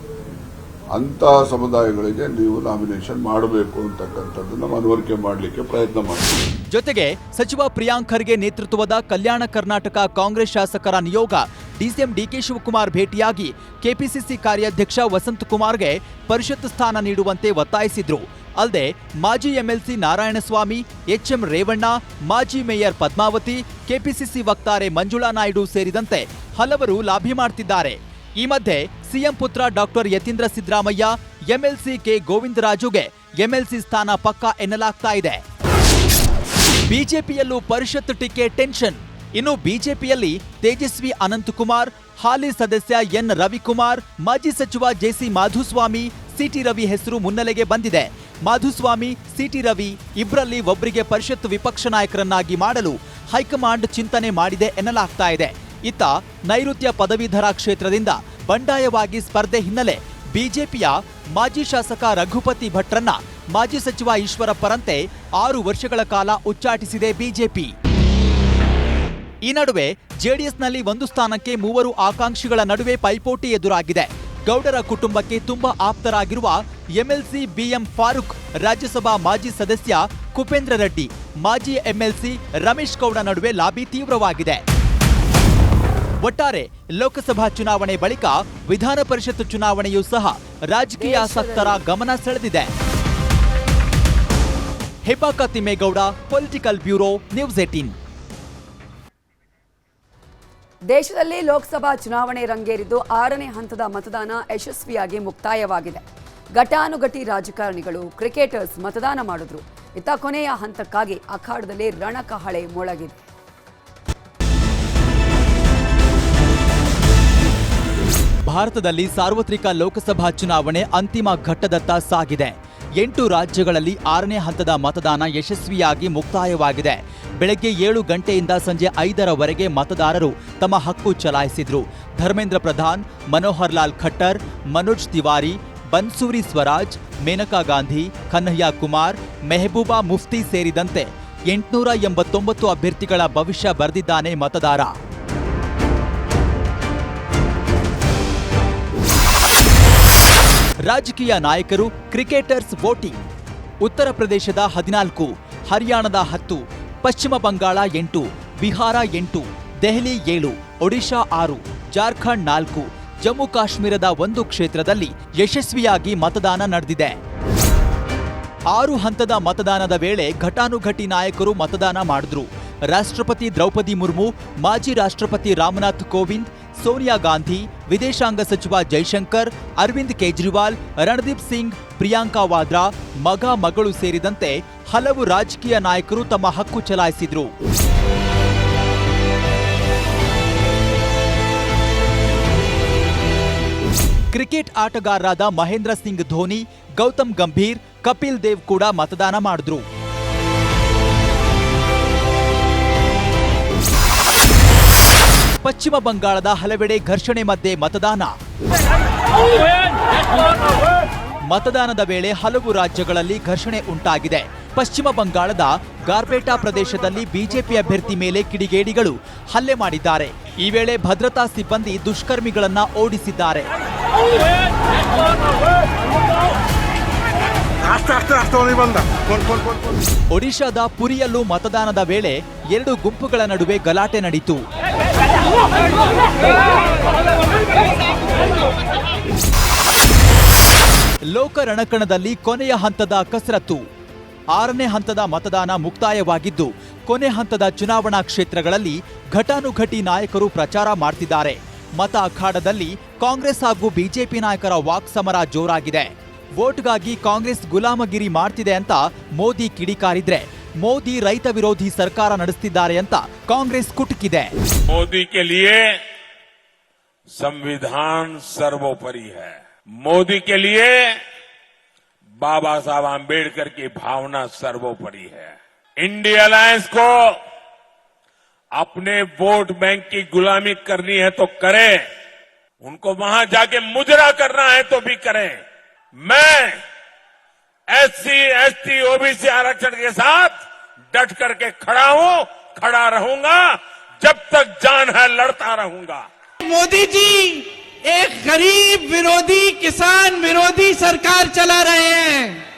ಅಂತಹ ಸಮುದಾಯಗಳಿಗೆ ನೀವು ನಾಮಿನೇಷನ್ ಮಾಡಬೇಕು ಅಂತಕ್ಕಂಥದ್ದನ್ನ ಮನವರಿಕೆ ಮಾಡಲಿಕ್ಕೆ ಪ್ರಯತ್ನ ಮಾಡ್ತೀವಿ. ಜೊತೆಗೆ ಸಚಿವ ಪ್ರಿಯಾಂಕ್ ಖರ್ಗೆ ನೇತೃತ್ವದ ಕಲ್ಯಾಣ ಕರ್ನಾಟಕ ಕಾಂಗ್ರೆಸ್ ಶಾಸಕರ ನಿಯೋಗ ಡಿಸಿಎಂ ಡಿಕೆ ಶಿವಕುಮಾರ್ ಭೇಟಿಯಾಗಿ ಕೆಪಿಸಿಸಿ ಕಾರ್ಯಾಧ್ಯಕ್ಷ ವಸಂತ್ ಕುಮಾರ್ಗೆ ಪರಿಷತ್ ಸ್ಥಾನ ನೀಡುವಂತೆ ಒತ್ತಾಯಿಸಿದ್ರು. ಅಲ್ಲದೆ ಮಾಜಿ ಎಂಎಲ್ಸಿ ನಾರಾಯಣಸ್ವಾಮಿ, ಎಚ್ಎಂ ರೇವಣ್ಣ, ಮಾಜಿ ಮೇಯರ್ ಪದ್ಮಾವತಿ, ಕೆಪಿಸಿಸಿ ವಕ್ತಾರೆ ಮಂಜುಳಾ ನಾಯ್ಡು ಸೇರಿದಂತೆ ಹಲವರು ಲಾಭಿ ಮಾಡ್ತಿದ್ದಾರೆ. ಈ ಮಧ್ಯೆ ಸಿಎಂ ಪುತ್ರ doctor Yathindra Siddaramaiah, M L C K ಗೋವಿಂದರಾಜುಗೆ MLC ಸ್ಥಾನ ಪಕ್ಕ ಎನ್ನಲಾಗ್ತಾ ಇದೆ. ಬಿಜೆಪಿಯಲ್ಲೂ ಪರಿಷತ್ ಟಿಕೆಟ್ ಟೆನ್ಷನ್. ಇನ್ನು ಬಿಜೆಪಿಯಲ್ಲಿ ತೇಜಸ್ವಿ ಅನಂತಕುಮಾರ್, ಹಾಲಿ ಸದಸ್ಯ ಎನ್ ರವಿಕುಮಾರ್, ಮಾಜಿ ಸಚಿವ ಜೆಸಿ ಮಾಧುಸ್ವಾಮಿ ಸಿಟಿ ರವಿ ಹೆಸರು ಮುನ್ನೆಲೆಗೆ ಬಂದಿದೆ. ಮಾಧುಸ್ವಾಮಿ ಸಿಟಿ ರವಿ ಇಬ್ಬರಲ್ಲಿ ಒಬ್ಬರಿಗೆ ಪರಿಷತ್ ವಿಪಕ್ಷ ನಾಯಕರನ್ನಾಗಿ ಮಾಡಲು ಹೈಕಮಾಂಡ್ ಚಿಂತನೆ ಮಾಡಿದೆ ಎನ್ನಲಾಗ್ತಾ ಇದೆ. ಇತ್ತ ನೈಋತ್ಯ ಪದವೀಧರ ಕ್ಷೇತ್ರದಿಂದ ಬಂಡಾಯವಾಗಿ ಸ್ಪರ್ಧೆ ಹಿನ್ನೆಲೆ ಬಿಜೆಪಿಯ ಮಾಜಿ ಶಾಸಕ ರಘುಪತಿ ಭಟ್ರನ್ನ ಮಾಜಿ ಸಚಿವ ಈಶ್ವರಪ್ಪರಂತೆ ಆರು ವರ್ಷಗಳ ಕಾಲ ಉಚ್ಚಾಟಿಸಿದೆ ಬಿಜೆಪಿ. ಈ ನಡುವೆ ಜೆಡಿಎಸ್ನಲ್ಲಿ ಒಂದು ಸ್ಥಾನಕ್ಕೆ ಮೂವರು ಆಕಾಂಕ್ಷಿಗಳ ನಡುವೆ ಪೈಪೋಟಿ ಎದುರಾಗಿದೆ. ಗೌಡರ ಕುಟುಂಬಕ್ಕೆ ತುಂಬಾ ಆಪ್ತರಾಗಿರುವ M L C B M Farooq, Rajya Sabha ಮಾಜಿ ಸದಸ್ಯ ಕುಪೇಂದ್ರ ರೆಡ್ಡಿ, ಮಾಜಿ ಎಂಎಲ್ಸಿ ರಮೇಶ್ ಗೌಡ ನಡುವೆ ಲಾಬಿ ತೀವ್ರವಾಗಿದೆ. ಒಟ್ಟಾರೆ ಲೋಕಸಭಾ ಚುನಾವಣೆ ಬಳಿಕ ವಿಧಾನ ಪರಿಷತ್ ಚುನಾವಣೆಯೂ ಸಹ ರಾಜಕೀಯಾಸಕ್ತರ ಗಮನ ಸೆಳೆದಿದೆ. ಹೆಪಾಕ Thimmegowda political bureau news eighteen ದೇಶದಲ್ಲಿ ಲೋಕಸಭಾ ಚುನಾವಣೆ ರಂಗೇರಿದ್ದು ಆರನೇ ಹಂತದ ಮತದಾನ ಯಶಸ್ವಿಯಾಗಿ ಮುಕ್ತಾಯವಾಗಿದೆ. ಘಟಾನುಘಟಿ ರಾಜಕಾರಣಿಗಳು, ಕ್ರಿಕೆಟರ್ಸ್ ಮತದಾನ ಮಾಡಿದ್ರು. ಇತ್ತ ಕೊನೆಯ ಹಂತಕ್ಕಾಗಿ ಅಖಾಡದಲ್ಲಿ ರಣಕಹಳೆ ಮೊಳಗಿದೆ. ಭಾರತದಲ್ಲಿ ಸಾರ್ವತ್ರಿಕ ಲೋಕಸಭಾ ಚುನಾವಣೆ ಅಂತಿಮ ಘಟ್ಟದತ್ತ ಸಾಗಿದೆ. ಎಂಟು ರಾಜ್ಯಗಳಲ್ಲಿ ಆರನೇ ಹಂತದ ಮತದಾನ ಯಶಸ್ವಿಯಾಗಿ ಮುಕ್ತಾಯವಾಗಿದೆ. ಬೆಳಗ್ಗೆ ಏಳು ಗಂಟೆಯಿಂದ ಸಂಜೆ ಐದರವರೆಗೆ ಮತದಾರರು ತಮ್ಮ ಹಕ್ಕು ಚಲಾಯಿಸಿದ್ರು. ಧರ್ಮೇಂದ್ರ ಪ್ರಧಾನ್, ಮನೋಹರ್ ಲಾಲ್ ಖಟ್ಟರ್, ಮನೋಜ್ ತಿವಾರಿ, ಬನ್ಸೂರಿ ಸ್ವರಾಜ್, ಮೇನಕಾ ಗಾಂಧಿ, ಕನ್ಹಯ್ಯ ಕುಮಾರ್, ಮೆಹಬೂಬಾ ಮುಫ್ತಿ ಸೇರಿದಂತೆ ಎಂಟುನೂರ ಎಂಬತ್ತೊಂಬತ್ತು ಅಭ್ಯರ್ಥಿಗಳ ಭವಿಷ್ಯ ಬರೆದಿದ್ದಾನೆ ಮತದಾರ. ರಾಜಕೀಯ ನಾಯಕರು, ಕ್ರಿಕೆಟರ್ಸ್ ವೋಟಿಂಗ್. ಉತ್ತರ ಪ್ರದೇಶದ ಹದಿನಾಲ್ಕು, ಹರಿಯಾಣದ ಹತ್ತು, ಪಶ್ಚಿಮ ಬಂಗಾಳ ಎಂಟು, ಬಿಹಾರ ಎಂಟು, ದೆಹಲಿ ಏಳು, ಒಡಿಶಾ ಆರು, ಜಾರ್ಖಂಡ್ ನಾಲ್ಕು, ಜಮ್ಮು ಕಾಶ್ಮೀರದ ಒಂದು ಕ್ಷೇತ್ರದಲ್ಲಿ ಯಶಸ್ವಿಯಾಗಿ ಮತದಾನ ನಡೆದಿದೆ. ಆರು ಹಂತದ ಮತದಾನದ ವೇಳೆ ಘಟಾನುಘಟಿ ನಾಯಕರು ಮತದಾನ ಮಾಡಿದ್ರು. ರಾಷ್ಟ್ರಪತಿ ದ್ರೌಪದಿ ಮುರ್ಮು, ಮಾಜಿ ರಾಷ್ಟ್ರಪತಿ ರಾಮನಾಥ್ ಕೋವಿಂದ್ ಸೋನಿಯಾ ಗಾಂಧಿ, ವಿದೇಶಾಂಗ ಸಚಿವ ಜೈಶಂಕರ್, ಅರವಿಂದ್ ಕೇಜ್ರಿವಾಲ್, ರಣದೀಪ್ ಸಿಂಗ್, ಪ್ರಿಯಾಂಕಾ ವಾದ್ರಾ, ಮಗ, ಮಗಳು ಸೇರಿದಂತೆ ಹಲವು ರಾಜಕೀಯ ನಾಯಕರು ತಮ್ಮ ಹಕ್ಕು ಚಲಾಯಿಸಿದ್ರು. ಕ್ರಿಕೆಟ್ ಆಟಗಾರರಾದ ಮಹೇಂದ್ರ ಸಿಂಗ್ ಧೋನಿ, ಗೌತಮ್ ಗಂಭೀರ್, ಕಪಿಲ್ ದೇವ್ ಕೂಡ ಮತದಾನ ಮಾಡಿದ್ರು. ಪಶ್ಚಿಮ ಬಂಗಾಳದ ಹಲವೆಡೆ ಘರ್ಷಣೆ ಮಧ್ಯೆ ಮತದಾನ. ಮತದಾನದ ವೇಳೆ ಹಲವು ರಾಜ್ಯಗಳಲ್ಲಿ ಘರ್ಷಣೆ ಉಂಟಾಗಿದೆ. ಪಶ್ಚಿಮ ಬಂಗಾಳದ ಗಾರ್ಪೇಟಾ ಪ್ರದೇಶದಲ್ಲಿ ಬಿಜೆಪಿ ಅಭ್ಯರ್ಥಿ ಮೇಲೆ ಕಿಡಿಗೇಡಿಗಳು ಹಲ್ಲೆ ಮಾಡಿದ್ದಾರೆ. ಈ ವೇಳೆ ಭದ್ರತಾ ಸಿಬ್ಬಂದಿ ದುಷ್ಕರ್ಮಿಗಳನ್ನ ಓಡಿಸಿದ್ದಾರೆ. ಒಡಿಶಾದ ಪುರಿಯಲ್ಲೂ ಮತದಾನದ ವೇಳೆ ಎರಡು ಗುಂಪುಗಳ ನಡುವೆ ಗಲಾಟೆ ನಡೆಯಿತು ಲೋಕ ರಣಕಣದಲ್ಲಿ ಕೊನೆಯ ಹಂತದ ಕಸರತ್ತು. ಆರನೇ ಹಂತದ ಮತದಾನ ಮುಕ್ತಾಯವಾಗಿದ್ದು, ಕೊನೆ ಹಂತದ ಚುನಾವಣಾ ಕ್ಷೇತ್ರಗಳಲ್ಲಿ ಘಟಾನುಘಟಿ ನಾಯಕರು ಪ್ರಚಾರ ಮಾಡ್ತಿದ್ದಾರೆ. ಮತ ಅಖಾಡದಲ್ಲಿ ಕಾಂಗ್ರೆಸ್ ಹಾಗೂ ಬಿಜೆಪಿ ನಾಯಕರ ವಾಕ್ಸಮರ ಜೋರಾಗಿದೆ. ವೋಟ್ಗಾಗಿ ಕಾಂಗ್ರೆಸ್ ಗುಲಾಮಗಿರಿ ಮಾಡ್ತಿದೆ ಅಂತ ಮೋದಿ ಕಿಡಿಕಾರಿದ್ರೆ. ಮೋದಿ ರೈತ ವಿರೋಧಿ ಸರ್ಕಾರ ನಡೆಸ್ತಿದ್ದಾರೆ ಅಂತ ಕಾಂಗ್ರೆಸ್ ಕುಟುಕಿದೆ मोदी के लिए संविधान सर्वोपरि है मोदी के लिए बाबा साहब आम्बेडकर की भावना सर्वोपरि है इंडिया अलायंस को अपने वोट बैंक की गुलामी करनी है तो करें उनको वहां जाके मुजरा करना है तो भी करें मैं एससी एसटी ओबीसी आरक्षण के साथ डट करके खड़ा हूँ, खड़ा रहूँगा, जब तक जान है लड़ता रहूँगा। मोदी जी, एक गरीब विरोधी, किसान विरोधी सरकार चला रहे हैं।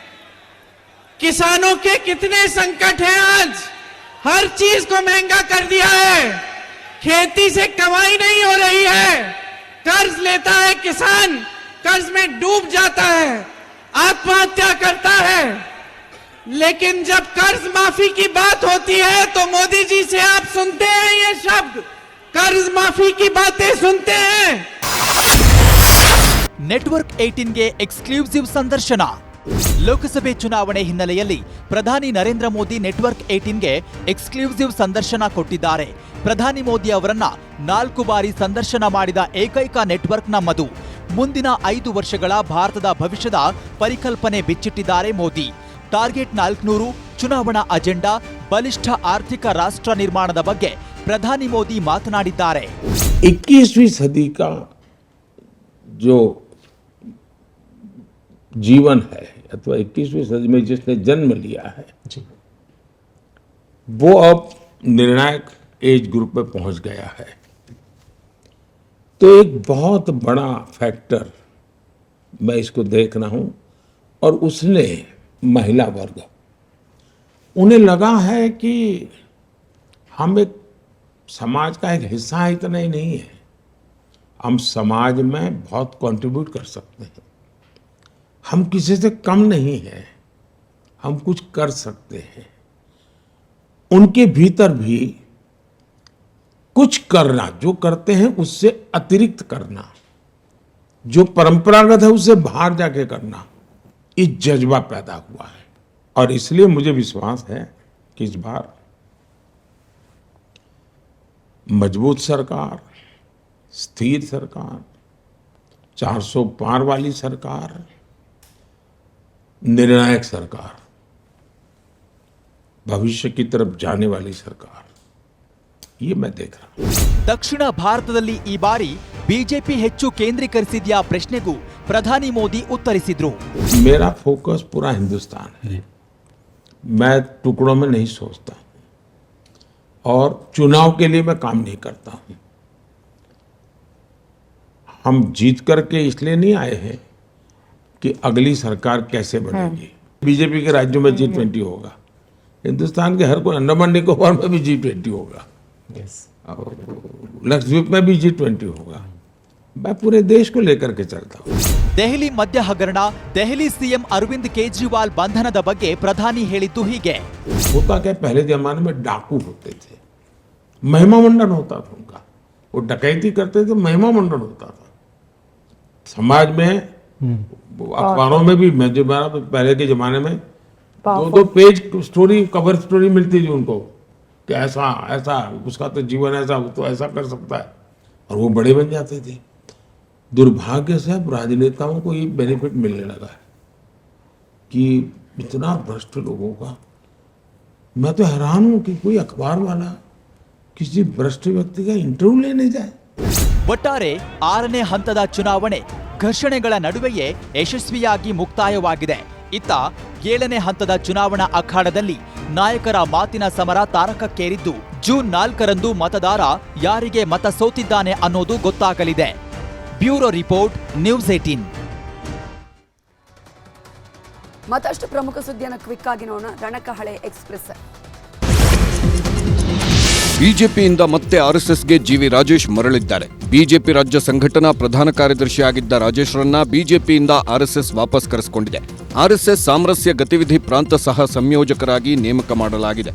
किसानों के कितने संकट हैं आज। हर चीज़ को महँगा कर दिया है। खेती से कमाई नहीं हो रही है। कर्ज लेता है किसान, कर्ज में डूब जाता है। आत्महत्या करता है। लेकिन जब कर्ज माफी की बात होती है तो मोदी जी से आप सुनते हैं ये शब्द कर्ज माफी की बातें सुनते हैं ನೆಟ್ವರ್ಕ್ ಏಟೀನ್ಗೆ ಎಕ್ಸ್ಕ್ಲೂಸಿವ್ ಸಂದರ್ಶನ ಲೋಕಸಭೆ ಚುನಾವಣೆ ಹಿನ್ನೆಲೆಯಲ್ಲಿ ಪ್ರಧಾನಿ ನರೇಂದ್ರ ಮೋದಿ ನೆಟ್ವರ್ಕ್ ಏಟೀನ್ಗೆ ಎಕ್ಸ್ಕ್ಲೂಸಿವ್ ಸಂದರ್ಶನ ಕೊಟ್ಟಿದ್ದಾರೆ ಪ್ರಧಾನಿ ಮೋದಿ ಅವರನ್ನ ನಾಲ್ಕು ಬಾರಿ ಸಂದರ್ಶನ ಮಾಡಿದ ಏಕೈಕ ನೆಟ್ವರ್ಕ್ ನಮ್ಮದು ಮುಂದಿನ ಐದು ವರ್ಷಗಳ ಭಾರತದ ಭವಿಷ್ಯದ ಪರಿಕಲ್ಪನೆ ಬಿಚ್ಚಿಟ್ಟಿದ್ದಾರೆ ಮೋದಿ ಟಾರ್ಗೆಟ್ ನಾಲ್ಕುನೂರು ಚುನಾವಣಾ ಅಜೆಂಡಾ ಬಲಿಷ್ಠ ಆರ್ಥಿಕ ರಾಷ್ಟ್ರ ನಿರ್ಮಾಣದ ಬಗ್ಗೆ ಪ್ರಧಾನಿ ಮೋದಿ ಮಾತನಾಡಿದ್ದಾರೆ इक्कीसवीं सदी का जो जीवन है अथवा इक्कीसवीं सदी में जिसने जन्म लिया है वो अब निर्णायक एज ग्रुप में पहुंच गया है तो एक बहुत बड़ा फैक्टर मैं इसको देख रहा हूं और उसने महिला वर्ग। उन्हें लगा है कि हम एक समाज का एक हिस्सा है, इतना ही नहीं है। हम समाज में बहुत कंट्रीब्यूट कर सकते हैं। हम किसी से कम नहीं हैं। हम कुछ कर सकते हैं। उनके भीतर भी कुछ करना, जो करते हैं उससे अतिरिक्त करना, जो परंपरागत है उससे बाहर जाके करना। ये जज्बा पैदा हुआ है। और इसलिए मुझे विश्वास है कि इस बार मज़बूत सरकार, स्थिर सरकार 400 पार वाली सरकार, निर्णायक सरकार, भविष्य की तरफ़ जाने वाली सरकार, ये मैं देख रहा हूँ। ದಕ್ಷಿಣ ಭಾರತದಲ್ಲಿ ಈ ಬಾರಿ ಬಿಜೆಪಿ ಹೆಚ್ಚು ಕೇಂದ್ರೀಕರಿಸಿದ್ಯಾ ಪ್ರಶ್ನೆಗೂ ಪ್ರಧಾನಿ ಮೋದಿ ಉತ್ತರಿಸಿದ್ರು मेरा फोकस पूरा हिंदुस्तान है मैं टुकड़ों में नहीं सोचता और चुनाव के लिए मैं काम नहीं करता हूं हम जीत करके इसलिए नहीं आए हैं कि अगली सरकार कैसे बनेगी बीजेपी के राज्यों में जी ट्वेंटी होगा हिंदुस्तान के हर कोई अंडमान निकोबार में भी जी ट्वेंटी होगा और लक्षद्वीप में भी जी ट्वेंटी होगा मैं पूरे देश को लेकर के चलता हूँ ದೆಹಲಿ ಮದ್ಯ ಹಗರಣ ದೆಹಲಿ ಸಿಎಂ ಅರವಿಂದ್ ಕೇಜ್ರಿವಾಲ್ ಬಂಧನದ ಬಗ್ಗೆ ಪ್ರಧಾನಿ ಹೇಳಿದ್ದು ಹೀಗೆ होता क्या पहले जमाने में डाकू होते थे महिमा मंडन होता था उनका वो डकैती करते थे महिमा मंडन होता था समाज में वो अखबारों में भी मैं जो मेरा तो पहले के जमाने में दो दो पेज स्टोरी कवर स्टोरी मिलती थी उनको कि ऐसा ऐसा उसका तो जीवन ऐसा वो तो ऐसा कर सकता है और वो बड़े बन जाते थे दुर्भाग्य से अब राजनेताओं को ये बेनिफिट मिलने लगा है कि इतना भ्रष्ट लोगों का मैं तो हैरान हूं कि कोई अखबार वाला किसी भ्रष्ट व्यक्ति का इंटरव्यू लेने जाए ಒಟ್ಟಾರೆ ಆರನೇ ಹಂತದ ಚುನಾವಣೆ ಘರ್ಷಣೆಗಳ ನಡುವೆಯೇ ಯಶಸ್ವಿಯಾಗಿ ಮುಕ್ತಾಯವಾಗಿದೆ ಇತ್ತ ಏಳನೇ ಹಂತದ ಚುನಾವಣಾ ಅಖಾಡದಲ್ಲಿ ನಾಯಕರ ಮಾತಿನ ಸಮರ ತಾರಕಕ್ಕೇರಿದ್ದು, ಜೂನ್ ನಾಲ್ಕರಂದು ಮತದಾರ ಯಾರಿಗೆ ಮತ ಸೋತಿದ್ದಾನೆ ಅನ್ನೋದು ಗೊತ್ತಾಗಲಿದೆ. Bureau report, news eighteen. ಮತ್ತಷ್ಟು ಪ್ರಮುಖ ಸುದ್ದಿಯನ್ನು ಕ್ವಿಕ್ ಆಗಿ ನೋಡೋಣ. ರಣಕಹಳೆ ಎಕ್ಸ್ಪ್ರೆಸ್. ಬಿಜೆಪಿಯಿಂದ ಮತ್ತೆ ಆರ್ಎಸ್ಎಸ್ಗೆ ಜಿವಿ ರಾಜೇಶ್ ಮರಳಿದ್ದಾರೆ. ಬಿಜೆಪಿ ರಾಜ್ಯ ಸಂಘಟನಾ ಪ್ರಧಾನ ಕಾರ್ಯದರ್ಶಿಯಾಗಿದ್ದ ರಾಜೇಶ್ರನ್ನ ಬಿಜೆಪಿಯಿಂದ ಆರ್ಎಸ್ಎಸ್ ವಾಪಸ್ ಕರೆಸಿಕೊಂಡಿದೆ. ಆರ್ಎಸ್ಎಸ್ ಸಾಮರಸ್ಯ ಗತಿವಿಧಿ ಪ್ರಾಂತ ಸಹ ಸಂಯೋಜಕರಾಗಿ ನೇಮಕ ಮಾಡಲಾಗಿದೆ.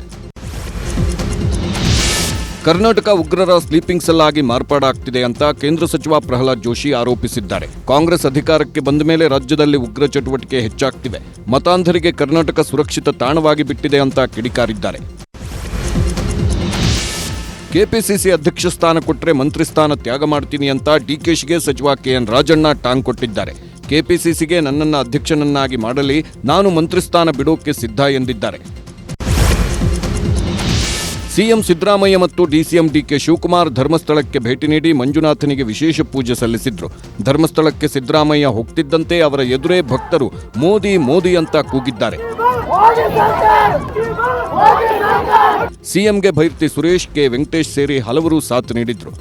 ಕರ್ನಾಟಕ ಉಗ್ರರ ಸ್ಲೀಪಿಂಗ್ ಸೆಲ್ ಆಗಿ ಮಾರ್ಪಾಡಾಗ್ತಿದೆ ಅಂತ ಕೇಂದ್ರ ಸಚಿವ ಪ್ರಹ್ಲಾದ್ ಜೋಶಿ ಆರೋಪಿಸಿದ್ದಾರೆ. ಕಾಂಗ್ರೆಸ್ ಅಧಿಕಾರಕ್ಕೆ ಬಂದ ಮೇಲೆ ರಾಜ್ಯದಲ್ಲಿ ಉಗ್ರ ಚಟುವಟಿಕೆ ಹೆಚ್ಚಾಗ್ತಿವೆ. ಮತಾಂಧರಿಗೆ ಕರ್ನಾಟಕ ಸುರಕ್ಷಿತ ತಾಣವಾಗಿ ಬಿಟ್ಟಿದೆ ಅಂತ ಕಿಡಿಕಾರಿದ್ದಾರೆ. ಕೆಪಿಸಿಸಿ ಅಧ್ಯಕ್ಷ ಸ್ಥಾನ ಕೊಟ್ಟರೆ ಮಂತ್ರಿ ಸ್ಥಾನ ತ್ಯಾಗ ಮಾಡ್ತೀನಿ ಅಂತ ಡಿಕೆಶಿಗೆ ಸಚಿವ ಕೆಎನ್ ರಾಜಣ್ಣ ಟಾಂಗ್ ಕೊಟ್ಟಿದ್ದಾರೆ. ಕೆಪಿಸಿಸಿಗೆ ನನ್ನನ್ನು ಅಧ್ಯಕ್ಷನನ್ನಾಗಿ ಮಾಡಲಿ, ನಾನು ಮಂತ್ರಿ ಸ್ಥಾನ ಬಿಡೋಕೆ ಸಿದ್ಧ ಎಂದಿದ್ದಾರೆ. ಸಿಎಂ ಸಿದ್ದರಾಮಯ್ಯ ಮತ್ತು ಡಿಸಿಎಂ ಡಿಕೆ ಶಿವಕುಮಾರ್ ಧರ್ಮಸ್ಥಳಕ್ಕೆ ಭೇಟಿ ನೀಡಿ ಮಂಜುನಾಥನಿಗೆ ವಿಶೇಷ ಪೂಜೆ ಸಲ್ಲಿಸಿದ್ರು. ಧರ್ಮಸ್ಥಳಕ್ಕೆ ಸಿದ್ದರಾಮಯ್ಯ ಹೋಗ್ತಿದ್ದಂತೆ ಅವರ ಎದುರೇ ಭಕ್ತರು ಮೋದಿ ಮೋದಿ ಅಂತ ಕೂಗಿದ್ದಾರೆ. ಸಿಎಂಗೆ ಭೈರ್ತಿ ಸುರೇಶ್ ಕೆ ವೆಂಕಟೇಶ್ ಸೇರಿ ಹಲವರು ಸಾಥ್ ನೀಡಿದ್ರು.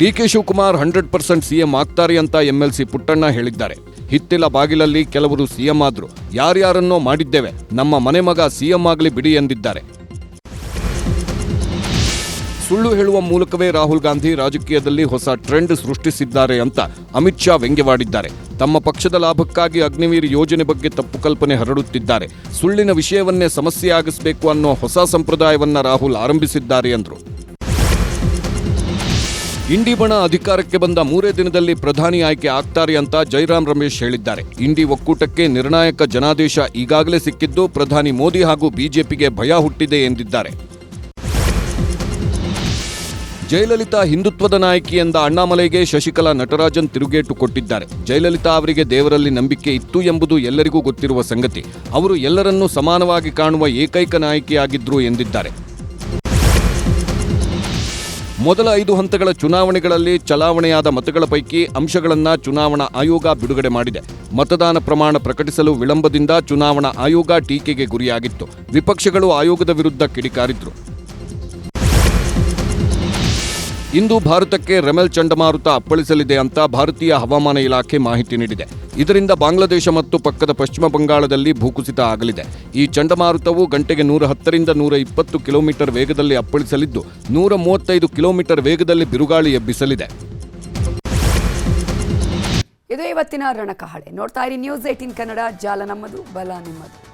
D K Shivakumar hundred percent CM ಆಗ್ತಾರೆ ಅಂತ ಎಂಎಲ್ಸಿ ಪುಟ್ಟಣ್ಣ ಹೇಳಿದ್ದಾರೆ. ಹಿತ್ತಿಲ ಬಾಗಿಲಲ್ಲಿ ಕೆಲವರು ಸಿಎಂ ಆದ್ರು ಯಾರ್ಯಾರನ್ನೋ ಮಾಡಿದ್ದೇವೆ. ನಮ್ಮ ಮನೆ ಮಗ ಸಿಎಂ ಆಗಲಿ ಬಿಡಿ ಎಂದಿದ್ದಾರೆ. ಸುಳ್ಳು ಹೇಳುವ ಮೂಲಕವೇ ರಾಹುಲ್ ಗಾಂಧಿ ರಾಜಕೀಯದಲ್ಲಿ ಹೊಸ ಟ್ರೆಂಡ್ ಸೃಷ್ಟಿಸಿದ್ದಾರೆ ಅಂತ ಅಮಿತ್ ಶಾ ವ್ಯಂಗ್ಯವಾಡಿದ್ದಾರೆ. ತಮ್ಮ ಪಕ್ಷದ ಲಾಭಕ್ಕಾಗಿ ಅಗ್ನಿವೀರ್ ಯೋಜನೆ ಬಗ್ಗೆ ತಪ್ಪು ಕಲ್ಪನೆ ಹರಡುತ್ತಿದ್ದಾರೆ. ಸುಳ್ಳಿನ ವಿಷಯವನ್ನೇ ಸಮಸ್ಯೆಯಾಗಿಸಬೇಕು ಅನ್ನೋ ಹೊಸ ಸಂಪ್ರದಾಯವನ್ನ ರಾಹುಲ್ ಆರಂಭಿಸಿದ್ದಾರೆ ಎಂದರು ಇಂಡಿ ಬಣ ಅಧಿಕಾರಕ್ಕೆ ಬಂದ ಮೂರೇ ದಿನದಲ್ಲಿ ಪ್ರಧಾನಿ ಆಯ್ಕೆ ಆಗ್ತಾರೆ ಅಂತ ಜೈರಾಮ್ ರಮೇಶ್ ಹೇಳಿದ್ದಾರೆ. ಇಂಡಿ ಒಕ್ಕೂಟಕ್ಕೆ ನಿರ್ಣಾಯಕ ಜನಾದೇಶ ಈಗಾಗಲೇ ಸಿಕ್ಕಿದ್ದು ಪ್ರಧಾನಿ ಮೋದಿ ಹಾಗೂ ಬಿಜೆಪಿಗೆ ಭಯ ಹುಟ್ಟಿದೆ ಎಂದಿದ್ದಾರೆ. ಜಯಲಲಿತಾ ಹಿಂದುತ್ವದ ನಾಯಕಿ ಎಂದ ಅಣ್ಣಾಮಲೈಗೆ ಶಶಿಕಲಾ ನಟರಾಜನ್ ತಿರುಗೇಟು ಕೊಟ್ಟಿದ್ದಾರೆ. ಜಯಲಲಿತಾ ಅವರಿಗೆ ದೇವರಲ್ಲಿ ನಂಬಿಕೆ ಇತ್ತು ಎಂಬುದು ಎಲ್ಲರಿಗೂ ಗೊತ್ತಿರುವ ಸಂಗತಿ. ಅವರು ಎಲ್ಲರನ್ನೂ ಸಮಾನವಾಗಿ ಕಾಣುವ ಏಕೈಕ ನಾಯಕಿಯಾಗಿದ್ದರು ಎಂದಿದ್ದಾರೆ. ಮೊದಲ ಐದು ಹಂತಗಳ ಚುನಾವಣೆಗಳಲ್ಲಿ ಚಲಾವಣೆಯಾದ ಮತಗಳ ಪೈಕಿ ಅಂಶಗಳನ್ನು ಚುನಾವಣಾ ಆಯೋಗ ಬಿಡುಗಡೆ ಮಾಡಿದೆ. ಮತದಾನ ಪ್ರಮಾಣ ಪ್ರಕಟಿಸಲು ವಿಳಂಬದಿಂದ ಚುನಾವಣಾ ಆಯೋಗ ಟೀಕೆಗೆ ಗುರಿಯಾಗಿತ್ತು. ವಿಪಕ್ಷಗಳು ಆಯೋಗದ ವಿರುದ್ಧ ಕಿಡಿಕಾರಿದ್ರು. ಇಂದು ಭಾರತಕ್ಕೆ ರೆಮೆಲ್ ಚಂಡಮಾರುತ ಅಪ್ಪಳಿಸಲಿದೆ ಅಂತ ಭಾರತೀಯ ಹವಾಮಾನ ಇಲಾಖೆ ಮಾಹಿತಿ ನೀಡಿದೆ. ಇದರಿಂದ ಬಾಂಗ್ಲಾದೇಶ ಮತ್ತು ಪಕ್ಕದ ಪಶ್ಚಿಮ ಬಂಗಾಳದಲ್ಲಿ ಭೂಕುಸಿತ ಆಗಲಿದೆ. ಈ ಚಂಡಮಾರುತವು ಗಂಟೆಗೆ ನೂರ ಹತ್ತರಿಂದ ನೂರ ಇಪ್ಪತ್ತು ಕಿಲೋಮೀಟರ್ ವೇಗದಲ್ಲಿ ಅಪ್ಪಳಿಸಲಿದ್ದು ನೂರ ಮೂವತ್ತೈದು ಕಿಲೋಮೀಟರ್ ವೇಗದಲ್ಲಿ ಬಿರುಗಾಳಿ ಎಬ್ಬಿಸಲಿದೆ. ಇದು ಇವತ್ತಿನ ರಣಕಹಳೆ. ನೋಡ್ತಾ ಇರಿ ನ್ಯೂಸ್ ಏಟಿನ್ ಕನ್ನಡ, ಜಾಲ ನಮ್ಮದು, ಬಲ ನಿಮ್ಮದು.